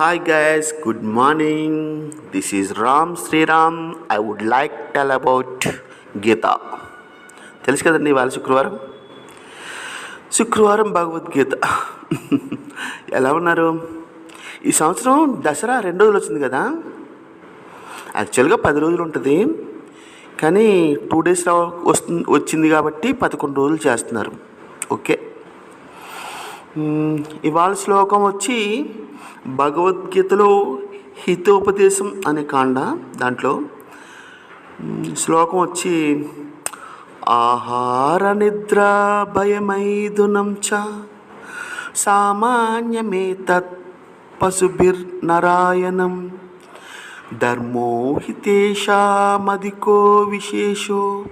Hi guys, good morning. This is Ram Sriram I would like to tell about గీత తెలుసు కదండి ఇవాళ శుక్రవారం? శుక్రవారం భగవద్గీత. ఎలా ఉన్నారు? ఈ సంవత్సరం దసరా రెండు రోజులు వచ్చింది కదా? యాక్చువల్గా పది రోజులు ఉంటుంది. కానీ టూ డేస్ వస్తుంది వచ్చింది కాబట్టి పదకొండు రోజులు చేస్తున్నారు. ఓకే. ఇవాళ శ్లోకం వచ్చి భగవద్గీతలో హితోపదేశం అనే కాండ దాంట్లో. శ్లోకం వచ్చి ఆహార నిద్ర భయమైదునం చ సామాన్యమే తత్ పశుభిర్నరాయణం. ధర్మో హితేషామధికో విశేషో.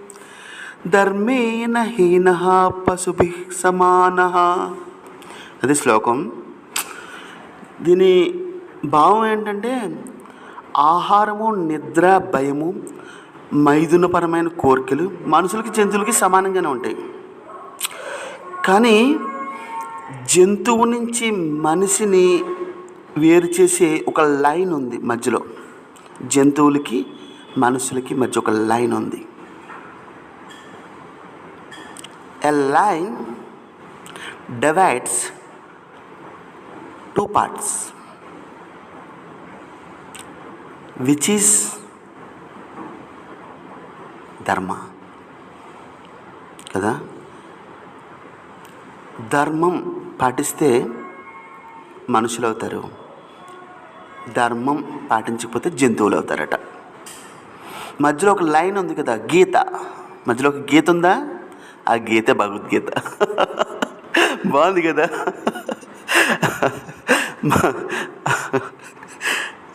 ధర్మేణ హీన పశుభి సమాన. అది శ్లోకం. దీని భావం ఏంటంటే ఆహారము నిద్ర భయము మైదునపరమైన కోరికలు మనుషులకి జంతువులకి సమానంగానే ఉంటాయి. కానీ జంతువు నుంచి మనిషిని వేరు చేసే ఒక లైన్ ఉంది మధ్యలో. జంతువులకి మనుషులకి మధ్య ఒక లైన్ ఉంది. A line divides two parts. Which is dharma. కదా? ధర్మం పాటిస్తే మనుషులు అవుతారు. ధర్మం పాటించకపోతే జంతువులు అవుతారట. మధ్యలో ఒక లైన్ ఉంది కదా గీత. మధ్యలో ఒక గీత ఉందా? ఆ గీత భగవద్గీత. బాగుంది కదా?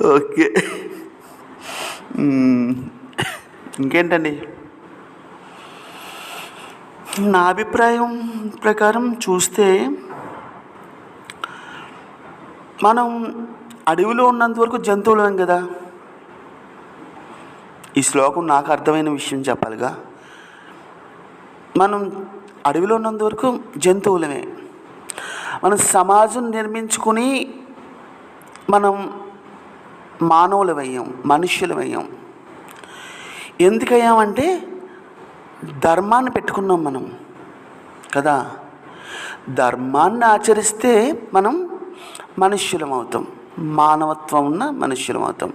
ఓకే. ఇంకేంటండి? నా అభిప్రాయం ప్రకారం చూస్తే మనం అడవిలో ఉన్నంత వరకు జంతువులం కదా? ఈ శ్లోకం నాకు అర్థమైన విషయం చెప్పాలిగా. మనం అడవిలో ఉన్నంత వరకు జంతువులమే. మనం సమాజం నిర్మించుకుని మనం మానవులమయ్యాం మనుష్యులమయ్యాం. ఎందుకయ్యామంటే ధర్మాన్ని పెట్టుకున్నాం మనం కదా? ధర్మాన్ని ఆచరిస్తే మనం మనుష్యులం అవుతాం మానవత్వం ఉన్న మనుష్యులం అవుతాం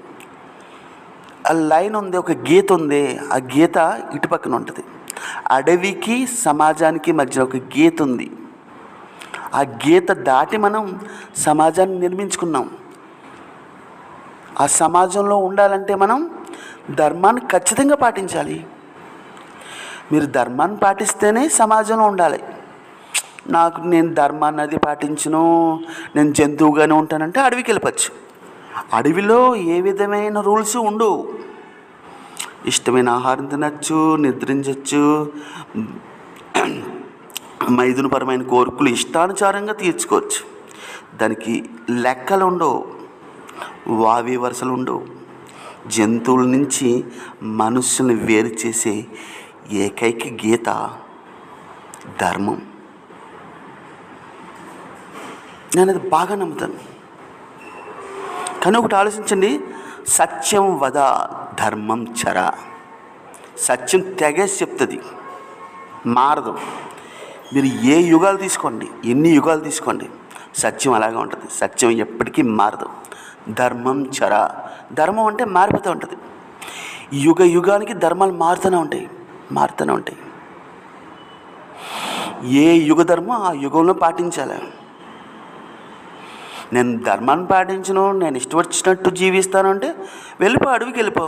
ఆ లైన్ ఉంది ఒక గీత ఉంది ఆ గీత ఇటు పక్కన ఉంటుంది. అడవికి సమాజానికి మధ్య ఒక గీత ఉంది. ఆ గీత దాటి మనం సమాజాన్ని నిర్మించుకున్నాం. ఆ సమాజంలో ఉండాలంటే మనం ధర్మాన్ని ఖచ్చితంగా పాటించాలి. మీరు ధర్మాన్ని పాటిస్తేనే సమాజంలో ఉండాలి. నాకు నేను ధర్మాన్ని అది పాటించను నేను జంతువుగానే ఉంటానంటే అడవికి వెళ్ళవచ్చు అడవిలో ఏ విధమైన రూల్స్ ఉండవు. ఇష్టమైన ఆహారం తినచ్చు నిద్రించవచ్చు మైదునపరమైన కోరికలు ఇష్టానుసారంగా తీర్చుకోవచ్చు. దానికి లెక్కలు ఉండవు వావి వరుసలు ఉండవు జంతువుల నుంచి మనుషుల్ని వేరు చేసే ఏకైక గీత ధర్మం. నేను అది బాగా నమ్ముతాను. కానీ ఒకటి ఆలోచించండి సత్యం వద ధర్మం చర. సత్యం తెగేసి చెప్తుంది. మారదు. మీరు ఏ యుగాలు తీసుకోండి ఎన్ని యుగాలు తీసుకోండి సత్యం అలాగే ఉంటుంది. సత్యం ఎప్పటికీ మారదు. ధర్మం చర. ధర్మం అంటే మారిపోతూ ఉంటుంది. యుగ యుగానికి ధర్మాలు మారుతూనే ఉంటాయి మారుతూనే ఉంటాయి. ఏ యుగ ధర్మం ఆ యుగంలో పాటించాలి. నేను ధర్మాన్ని పాటించను నేను ఇష్టం వచ్చినట్టు జీవిస్తాను అంటే వెళ్ళిపో అడవికి వెళ్ళిపో.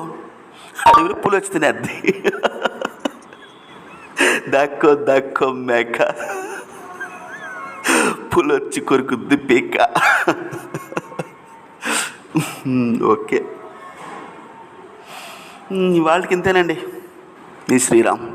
అడవిలో పులి వచ్చి తినేద్ది దక్కో దక్కో మేక పులొచ్చి కొరుకుద్ది పీక ఓకే వాళ్ళకి ఇంతేనండి. మీ శ్రీరామ్.